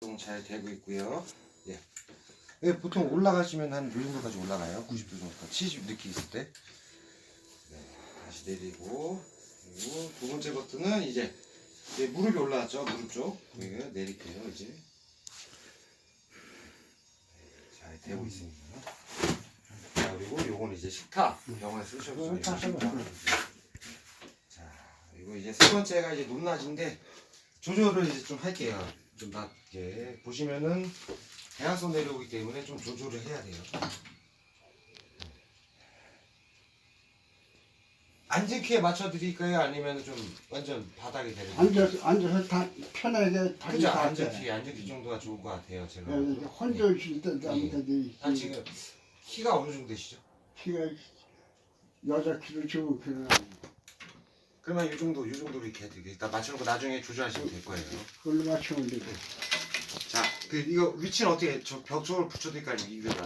좀잘 되고 있고요. 예. 예, 보통 올라가시면 한요 정도까지 올라가요. 90도 정도, 70 느끼 있을 때. 네, 다시 내리고 그리고 두 번째 버튼은 이제, 이제 무릎이 올라왔죠. 무릎 쪽. 여기가 내릴게요. 이제. 네, 잘 되고 있습니다. 자, 그리고 요건 이제 식탁. 병원에 쓰셔도. 써봐. 자, 그리고 이제 세 번째가 이제 높낮인데 조절을 이제 좀 할게요. 좀 낮게 보시면은 대하선 내려오기 때문에 좀 조절을 해야 돼요. 앉은 키에 맞춰 드릴까요? 아니면 좀 완전 바닥에 내려? 앉아서 앉아서 다 편하게 다리 그죠? 다 앉은 돼. 키, 앉은 키 정도가 좋을 것 같아요. 제가. 예, 이제 혼자 있을 때 아무데도 아 지금 키가 어느 정도 되시죠? 키가 여자 키로 주고 그냥 그러면 이 정도, 이 정도로 이렇게 해드릴게요. 일단 맞춰놓고 나중에 조절하시면 될 거예요. 그걸로 맞추면 되고. 자, 그 이거 위치는 어떻게 저벽 쪽을 붙여드릴까요? 이대로